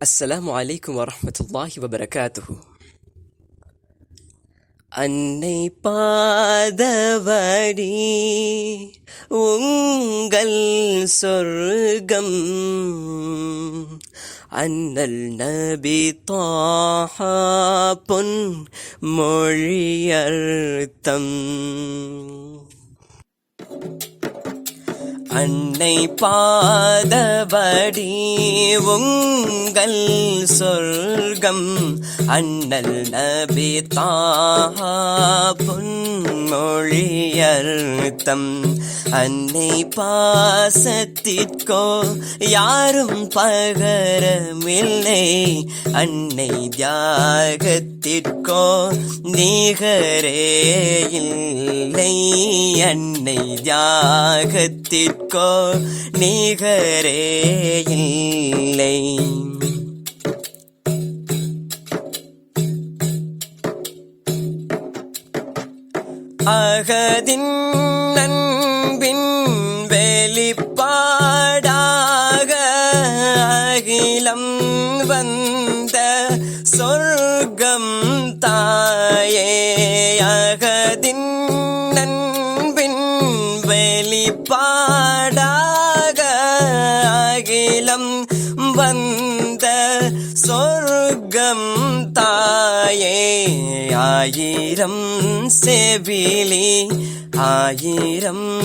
அஸ்ஸலாமு அலைக்கும் வரஹ்மத்துல்லாஹி வபரகாத்துஹு அன்னை பாதவடி உங்கள் சொர்க்கம் அண்ணல் நபி தாஹா பொன் மொழியர்த்தம் அன்னை பாதபடி உங்கள் சொர்க்கம் அண்ணல் நபி தாஹா பொன்மொழியர்த்தம். அன்னை பாசத்திற்கோ யாரும் பகரமில்லை. அன்னை தியாகத்திற்கோ நிகரே இல்லை. அன்னை தியாகத்திற்கோ நிகரே இல்லை. அகதின் நண்பின் வெளிப்ப ஆயிரம் செவிலி ஆயிரம்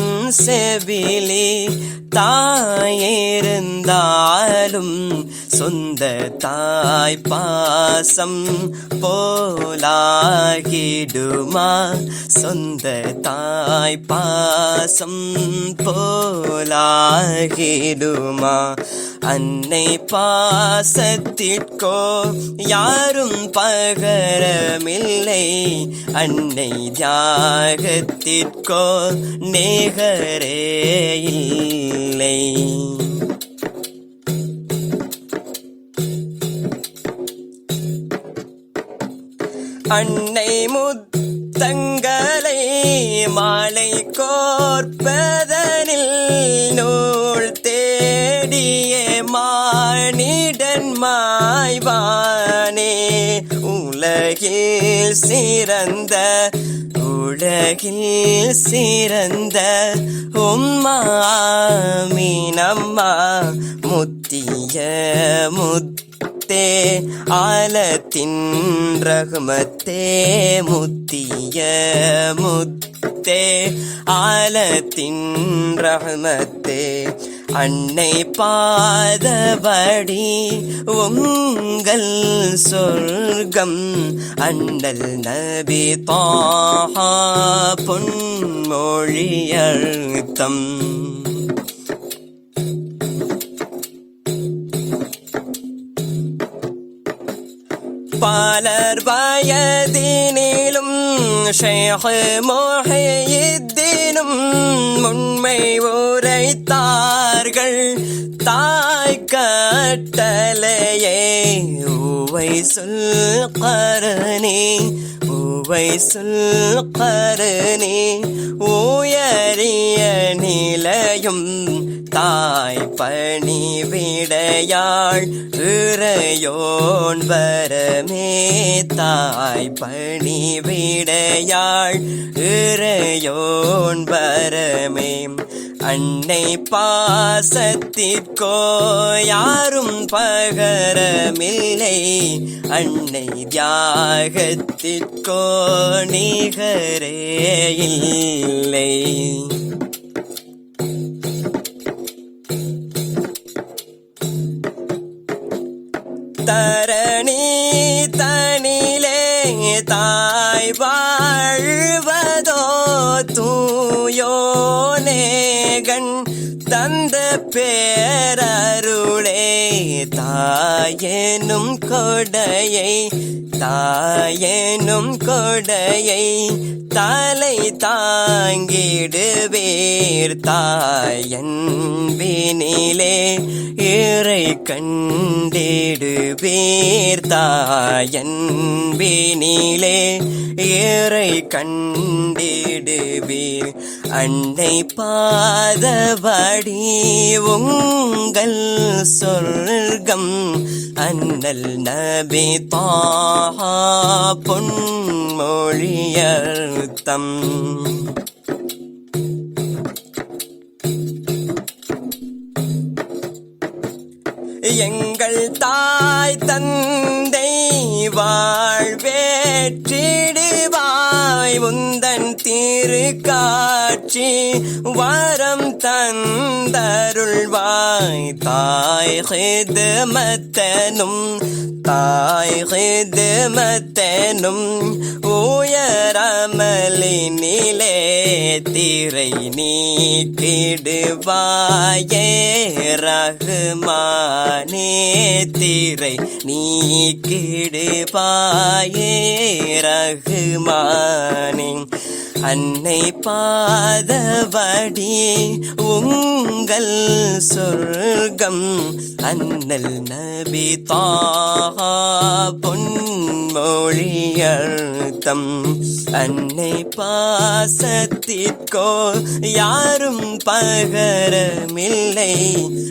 செவிலி. தாயிருந்தாலும் சொந்த தாய் பாசம் போலாகிடுமா? சொந்த தாய் பாசம் போலாகிடுமா? அன்னை பாசத்திற்கோ யாரும் பகர பகரமில்லை அன்னை தியாகத்திற்கோ நேகரே இல்லை. அன்னை முத்தங்களை மாலை கோர்ப்பதனில் நூல் தேடிய மானிடன் மாய்வான் உலகில் சிறந்த உலகில் சிறந்த உம்மாமீனம்மா முத்திய முத்தே ஆலத்தின் ரகுமத்தே முத்திய முத்தே ஆலத்தின் ரகுமத்தே. அன்னை பாதபடி உங்கள் சொர்க்கம் அண்ணல் நபி தாஹா பொன்மொழியர்த்தம் பாலர் வயதினிலும் ஷேഖ് முன்மை ஓ உரைத்தார்கள் தாய் கட்டளையே உவை சொல் கரணே உவை சொல் கரணே உயரிய நிலையும் தாய் பணி விடையாள் இறையோன் வரமே. தாய் பணி விடையாள் இறையோன் வரமே. அன்னை பாசத்திற்கோ யாரும் பகரமில்லை. அன்னை தியாகத்திற்கோ நிகரே இல்லை. தரணி தனிலே தாய் வாழ்வதோ தூயோ கண் தந்த பேரருளே தாயெனும் கொடையை தாயனும் கொடையை தலை தாங்கிடுவேர். தாயன்பினிலே இறை கண்டிடுவேர். தாயன்பினிலே இறை கண்டிடுவீர். அன்னை பாதபடி உங்கள் சொர்க்கம் அண்ணல் நபி தா மகா பொன்மொழியர்த்தம் எங்கள் தாய் தந்தை வாழ்வேற்றிடுவாய். உந்தன் திருக்காட்சி வரம் தந்தருள்வாய். தாய் ஹிதுமத்தனும் தாய் ஹிதுமத்தனும் உயரமலினிலே திரை நீக்கிடுவாயே ரகுமானே திரை நீக்கிடுவாயே ரகுமானே. அன்னை பாதவடி உங்கள் சொர்க்கம் அன்னல் நபி தாஹா பொன்மொழியர்த்தம். அன்னை பாச தீர்க்கோ? யாரும் பகரமில்லை.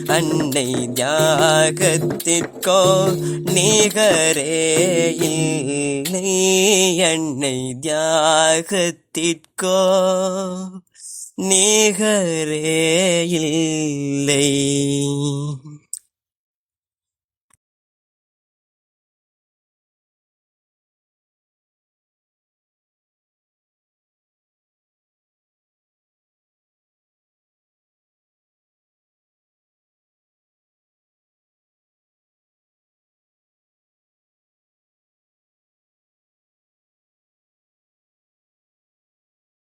அன்னை தியாகத்திற்கோ? நிகரே இல்லை. அன்னை தியாகத்திற்கோ? நிகரே இல்லை.